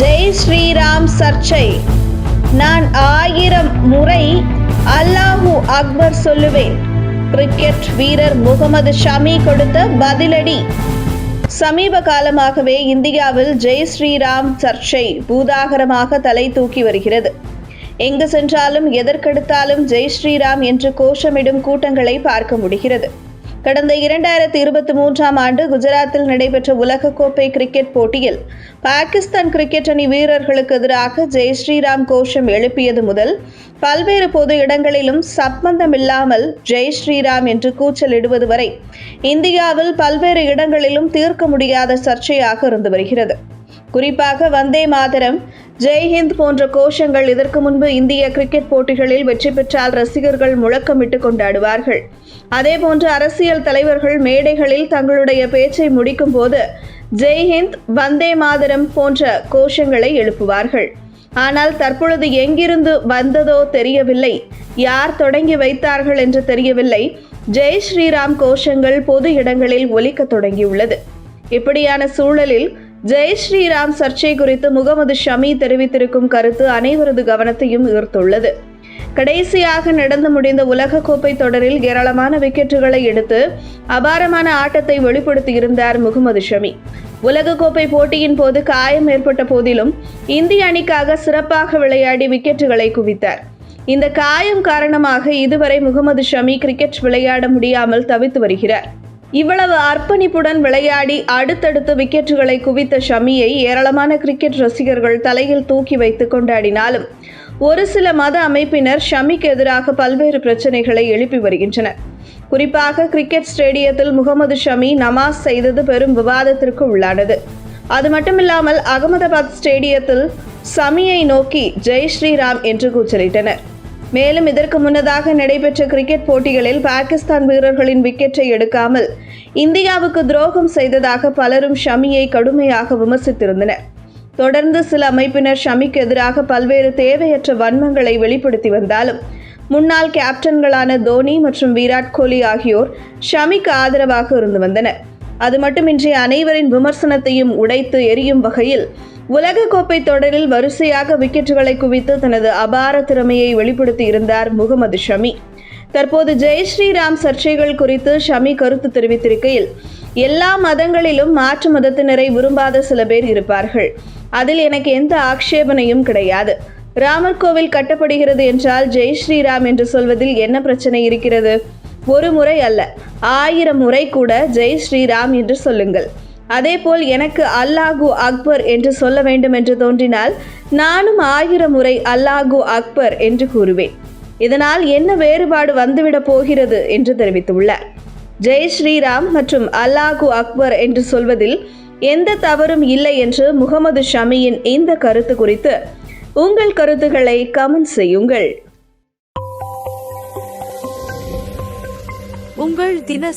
ஜெய் ஸ்ரீராம் சர்ச்சை. நான் ஆயிரம் முறை அல்லாஹூ அக்பர் சொல்லுவேன். கிரிக்கெட் வீரர் முகமது ஷமி கொடுத்த பதிலடி. சமீப காலமாகவே இந்தியாவில் ஜெய் ஸ்ரீராம் சர்ச்சை பூதாகரமாக தலை தூக்கி வருகிறது. எங்கு சென்றாலும் எதற்கெடுத்தாலும் ஜெய் ஸ்ரீராம் என்று கோஷமிடும் கூட்டங்களை பார்க்க முடிகிறது. கடந்த இரண்டாயிரத்தி இருபத்தி மூன்றாம் ஆண்டு குஜராத்தில் நடைபெற்ற உலகக்கோப்பை கிரிக்கெட் போட்டியில் பாகிஸ்தான் கிரிக்கெட் அணி வீரர்களுக்கு எதிராக ஜெய் ஸ்ரீராம் கோஷம் எழுப்பியது முதல் பல்வேறு பொது இடங்களிலும் சம்பந்தமில்லாமல் ஜெய் ஸ்ரீராம் என்று கூச்சலிடுவது வரை இந்தியாவில் பல்வேறு இடங்களிலும் தீர்க்க முடியாத சர்ச்சையாக இருந்து வருகிறது. குறிப்பாக வந்தே மாதரம் ஜெய்ஹிந்த் போன்ற கோஷங்கள் இதற்கு முன்பு இந்திய கிரிக்கெட் போட்டிகளில் வெற்றி பெற்றால் ரசிகர்கள் முழக்கமிட்டு கொண்டாடுவார்கள். அதேபோன்று அரசியல் தலைவர்கள் மேடைகளில் தங்களுடைய பேச்சை முடிக்கும் போது ஜெய்ஹிந்த் வந்தே மாதரம் போன்ற கோஷங்களை எழுப்புவார்கள். ஆனால் தற்பொழுது எங்கிருந்து வந்ததோ தெரியவில்லை. யார் தொடங்கி வைத்தார்கள் என்று தெரியவில்லை. ஜெய் ஸ்ரீராம் கோஷங்கள் பொது இடங்களில் ஒலிக்க தொடங்கியுள்ளது. இப்படியான சூழலில் ஜெய் ஸ்ரீராம் சர்ச்சை குறித்து முகமது ஷமி தெரிவித்திருக்கும் கருத்து அனைவரது கவனத்தையும் ஈர்த்துள்ளது. கடைசியாக நடந்து முடிந்த உலகக்கோப்பை தொடரில் ஏராளமான விக்கெட்டுகளை எடுத்து அபாரமான ஆட்டத்தை வெளிப்படுத்தியிருந்தார் முகமது ஷமி. உலகக்கோப்பை போட்டியின் போது காயம் ஏற்பட்ட போதிலும் இந்திய அணிக்காக சிறப்பாக விளையாடி விக்கெட்டுகளை குவித்தார். இந்த காயம் காரணமாக இதுவரை முகமது ஷமி கிரிக்கெட் விளையாட முடியாமல் தவித்து வருகிறார். இவ்வளவு அர்ப்பணிப்புடன் விளையாடி அடுத்தடுத்து விக்கெட்டுகளை குவித்த ஷமியை ஏராளமான கிரிக்கெட் ரசிகர்கள் தலையில் தூக்கி வைத்து கொண்டாடினாலும் ஒரு சில மத அமைப்பினர் ஷமிக்கு எதிராக பல்வேறு பிரச்சனைகளை எழுப்பி வருகின்றனர். குறிப்பாக கிரிக்கெட் ஸ்டேடியத்தில் முகமது ஷமி நமாஸ் செய்தது பெரும் விவாதத்திற்கு உள்ளானது. அது மட்டுமில்லாமல் அகமதாபாத் ஸ்டேடியத்தில் சமியை நோக்கி ஜெய் ஸ்ரீராம் என்று கூச்சலிட்டனர். மேலும் இதற்கு முன்னதாக நடைபெற்ற கிரிக்கெட் போட்டிகளில் பாகிஸ்தான் வீரர்களின் விக்கெட்டை எடுக்காமல் இந்தியாவுக்கு துரோகம் செய்ததாக பலரும் ஷமியை கடுமையாக விமர்சித்திருந்தனர். தொடர்ந்து சில அமைப்பினர் ஷமிக்கு எதிராக பல்வேறு தேவையற்ற வன்மங்களை வெளிப்படுத்தி வந்தாலும் முன்னாள் கேப்டன்களான தோனி மற்றும் விராட் கோலி ஆகியோர் ஷமிக்கு ஆதரவாக இருந்து வந்தனர். அது மட்டுமின்றி அனைவரின் விமர்சனத்தையும் உடைத்து எரியும் வகையில் உலகக்கோப்பை தொடரில் வரிசையாக விக்கெட்டுகளை குவித்து தனது அபார திறமையை வெளிப்படுத்தி இருந்தார் முகமது ஷமி. தற்போது ஜெய் ஸ்ரீராம் சர்ச்சைகள் குறித்து ஷமி கருத்து தெரிவித்திருக்கையில் எல்லா மதங்களிலும் மாற்று மதத்தினரை விரும்பாத சில பேர் இருப்பார்கள். அதில் எனக்கு எந்த ஆக்ஷேபனையும் கிடையாது. ராமர் கோவில் கட்டப்படுகிறது என்றால் ஜெய் ஸ்ரீராம் என்று சொல்வதில் என்ன பிரச்சனை இருக்கிறது? ஒரு முறை அல்ல ஆயிரம் முறை கூட ஜெய் ஸ்ரீராம் என்று சொல்லுங்கள். அதேபோல் எனக்கு அல்லாஹு அக்பர் என்று சொல்ல வேண்டும் என்று தோன்றினால் நானும் ஆயிரம் முறை அல்லாஹு அக்பர் என்று கூறுவேன். இதனால் என்ன வேறுபாடு வந்துவிடப் போகிறது என்று தெரிவித்துள்ளார். ஜெய் ஸ்ரீராம் மற்றும் அல்லாஹு அக்பர் என்று சொல்வதில் எந்த தவறும் இல்லை என்று முகமது ஷமியின் இந்த கருத்து குறித்து உங்கள் கருத்துக்களை கமெண்ட் செய்யுங்கள். உங்கள் தின